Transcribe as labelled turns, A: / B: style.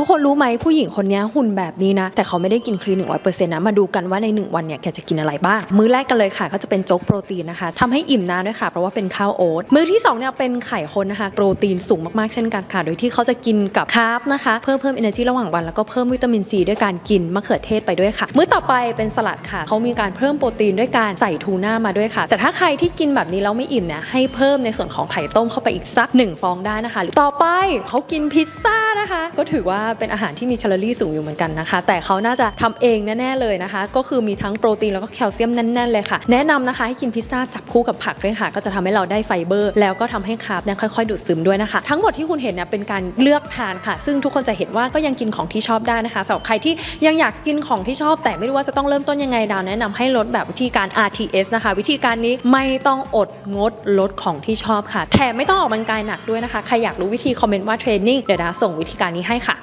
A: ทุกคนรู้ไหมผู้หญิงคนนี้หุ่นแบบนี้นะ แต่เขาไม่ได้กินคลีน100%นะมาดูกันว่าใน 1 วันเนี่ยแกจะกินอะไรบ้าง มื้อแรกกันเลยค่ะ ก็จะเป็นโจ๊กโปรตีนนะคะทำให้อิ่มนานด้วยค่ะ เพราะว่าเป็นข้าวโอ๊ตมื้อที่2เนี่ยเป็นไข่คนนะคะโปรตีนสูงมากๆเช่นกันค่ะ โดยที่เขาจะกินกับคาร์บนะคะเพิ่มเพิ่ม energy ระหว่างวันแล้วก็เพิ่มวิตามินซีด้วยการกินมะเขือเทศไปด้วยค่ะ มื้อต่อไปเป็นสลัดค่ะเขามีการเพิ่มโปรตีนด้วยการใส่ทูน่ามาด้วยค่ะ แต่ถ้าใครที่กินแบบนี้แล้วไม่อิ่มเนี่ยให้เพิ่มในส่วนของไข่ต้มเข้าไปอีกสักหนึ่งฟองได้นะคะหรือต่อไปเขากินพิซซ่านะคะ ก็ถือว่าเป็นอาหารที่มีแคลอรี่สูงอยู่เหมือนกันนะคะ แต่เขาน่าจะทำเองแน่ๆเลยนะคะ ก็คือมีทั้งโปรตีนแล้วก็แคลเซียมแน่นๆเลยค่ะ แนะนำนะคะให้กินพิซซ่าจับคู่กับผักด้วยค่ะ ก็จะทำให้เราได้ไฟเบอร์ แล้วก็ทำให้คาร์บเนี่ยค่อยๆ ดูดซึมด้วยนะคะ ทั้งหมดที่คุณเห็นเนี่ยเป็นการเลือกทานค่ะ ซึ่งทุกคนจะเห็นว่าก็ยังกินของที่ชอบได้นะคะสำหรับใครที่ยังอยากกินของที่ชอบ แต่ไม่รู้ว่าจะต้องเริ่มต้นยังไงดาวแนะนำให้ลดแบบวิธีการ RTS นะคะ วิธีการนี้ไม่ต้องอดงดลดของที่ชอบค่ะแถมไม่ต้องออกกำลังกายหนักด้วยนะคะใครอยากรู้วิธีคอมเมนต์ว่าเทรนนิ่งเดี๋ยวดาวส่งวิธีการนี้ให้ค่ะ